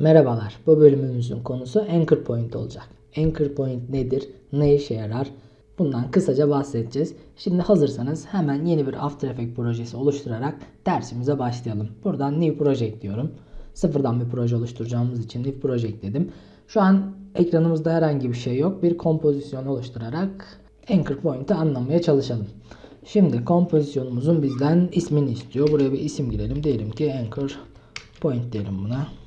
Merhabalar. Bu bölümümüzün konusu Anchor Point olacak. Anchor Point nedir? Ne işe yarar? Bundan kısaca bahsedeceğiz. Şimdi hazırsanız hemen yeni bir After Effects projesi oluşturarak dersimize başlayalım. Buradan New Project diyorum. Sıfırdan bir proje oluşturacağımız için New Project dedim. Şu an ekranımızda herhangi bir şey yok. Bir kompozisyon oluşturarak Anchor Point'i anlamaya çalışalım. Şimdi kompozisyonumuzun bizden ismini istiyor. Buraya bir isim girelim. Diyelim ki Anchor Point diyelim buna.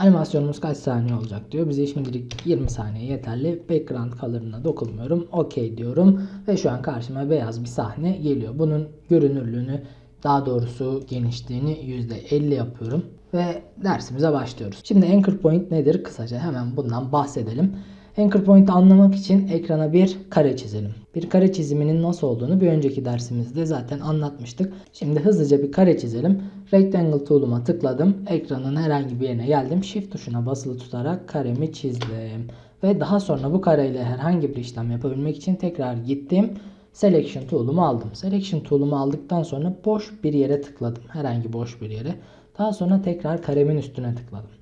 Animasyonumuz kaç saniye olacak diyor. Bize şimdilik 20 saniye yeterli. Background color'ına dokunmuyorum. OK diyorum. Ve şu an karşıma beyaz bir sahne geliyor. Bunun görünürlüğünü daha doğrusu genişliğini %50 yapıyorum. Ve dersimize başlıyoruz. Şimdi Anchor Point nedir? Kısaca hemen bundan bahsedelim. Anchor Point'i anlamak için ekrana bir kare çizelim. Bir kare çiziminin nasıl olduğunu bir önceki dersimizde zaten anlatmıştık. Şimdi hızlıca bir kare çizelim. Rectangle tool'uma tıkladım. Ekranın herhangi bir yerine geldim. Shift tuşuna basılı tutarak karemi çizdim. Ve daha sonra bu kareyle herhangi bir işlem yapabilmek için tekrar gittim. Selection tool'umu aldım. Selection tool'umu aldıktan sonra boş bir yere tıkladım. Herhangi boş bir yere. Daha sonra tekrar karemin üstüne tıkladım.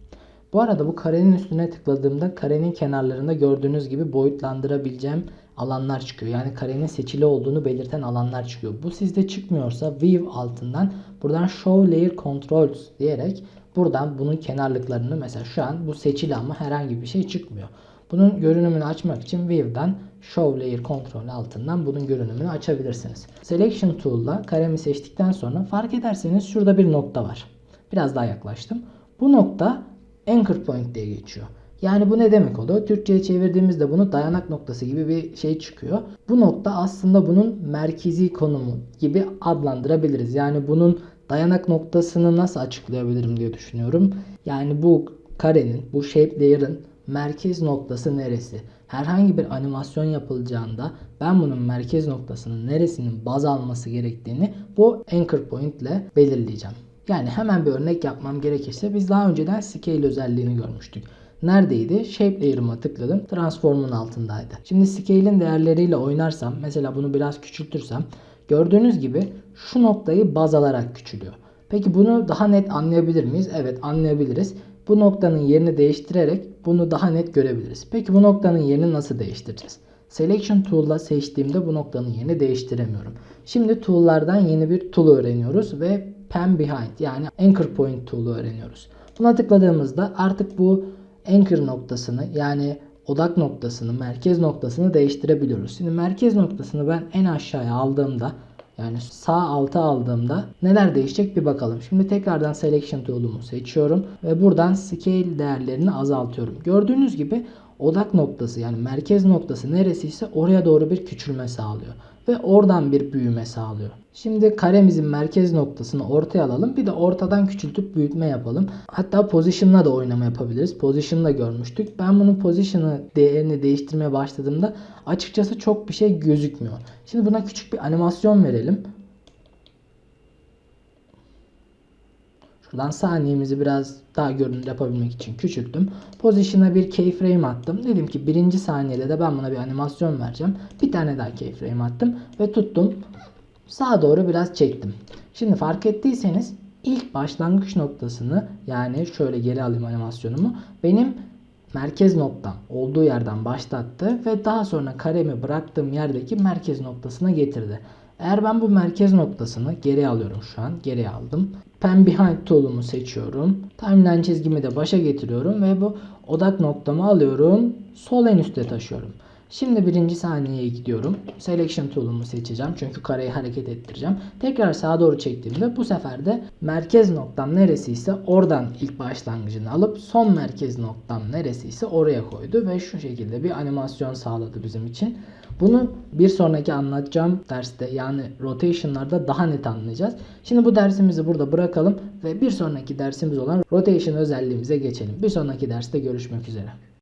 Bu arada bu karenin üstüne tıkladığımda karenin kenarlarında gördüğünüz gibi boyutlandırabileceğim alanlar çıkıyor. Yani karenin seçili olduğunu belirten alanlar çıkıyor. Bu sizde çıkmıyorsa View altından buradan Show Layer Controls diyerek buradan bunun kenarlıklarını mesela şu an bu seçili ama herhangi bir şey çıkmıyor. Bunun görünümünü açmak için View'dan Show Layer Control altından bunun görünümünü açabilirsiniz. Selection Tool'la karemi seçtikten sonra fark ederseniz şurada bir nokta var. Biraz daha yaklaştım. Bu nokta anchor point diye geçiyor. Yani bu ne demek oluyor? Türkçe'ye çevirdiğimizde bunu dayanak noktası gibi bir şey çıkıyor. Bu nokta aslında bunun merkezi konumu gibi adlandırabiliriz. Yani bunun dayanak noktasını nasıl açıklayabilirim diye düşünüyorum. Yani bu karenin, bu shape layer'ın merkez noktası neresi? Herhangi bir animasyon yapılacağında ben bunun merkez noktasının neresinin baz alması gerektiğini bu anchor point ile belirleyeceğim. Yani hemen bir örnek yapmam gerekirse biz daha önceden scale özelliğini görmüştük. Neredeydi? Shape layer'ıma tıkladım. Transform'un altındaydı. Şimdi scale'in değerleriyle oynarsam mesela bunu biraz küçültürsem gördüğünüz gibi şu noktayı baz alarak küçülüyor. Peki bunu daha net anlayabilir miyiz? Evet anlayabiliriz. Bu noktanın yerini değiştirerek bunu daha net görebiliriz. Peki bu noktanın yerini nasıl değiştireceğiz? Selection Tool'la seçtiğimde bu noktanın yerini değiştiremiyorum. Şimdi tool'lardan yeni bir tool öğreniyoruz ve Pen Behind yani Anchor Point Tool'u öğreniyoruz. Buna tıkladığımızda artık bu anchor noktasını yani odak noktasını, merkez noktasını değiştirebiliyoruz. Şimdi merkez noktasını ben en aşağıya aldığımda yani sağ alta aldığımda neler değişecek bir bakalım. Şimdi tekrardan selection tool'umu seçiyorum ve buradan scale değerlerini azaltıyorum. Gördüğünüz gibi odak noktası yani merkez noktası neresiyse oraya doğru bir küçülme sağlıyor ve oradan bir büyüme sağlıyor. Şimdi karemizin merkez noktasını ortaya alalım. Bir de ortadan küçültüp büyütme yapalım. Hatta position'la da oynama yapabiliriz. Position'la görmüştük. Ben bunun position'ı değerini değiştirmeye başladığımda açıkçası çok bir şey gözükmüyor. Şimdi buna küçük bir animasyon verelim. Şuradan saniyemizi biraz daha görünür yapabilmek için küçülttüm. Position'a bir keyframe attım. Dedim ki birinci saniyede de ben buna bir animasyon vereceğim. Bir tane daha keyframe attım ve tuttum. Sağa doğru biraz çektim. Şimdi fark ettiyseniz ilk başlangıç noktasını yani şöyle geri alayım animasyonumu. Benim merkez noktam olduğu yerden başlattı ve daha sonra karemi bıraktığım yerdeki merkez noktasına getirdi. Eğer ben bu merkez noktasını geri alıyorum şu an. Geri aldım. Pen Behind tool'umu seçiyorum. Timeline çizgimi de başa getiriyorum ve bu odak noktamı alıyorum. Sol en üste taşıyorum. Şimdi birinci saniyeye gidiyorum. Selection tool'umu seçeceğim. Çünkü kareyi hareket ettireceğim. Tekrar sağa doğru çektiğimde bu sefer de merkez noktam neresiyse oradan ilk başlangıcını alıp son merkez noktam neresiyse oraya koydu. Ve şu şekilde bir animasyon sağladı bizim için. Bunu bir sonraki anlatacağım derste yani rotation'larda daha net anlayacağız. Şimdi bu dersimizi burada bırakalım ve bir sonraki dersimiz olan rotation özelliğimize geçelim. Bir sonraki derste görüşmek üzere.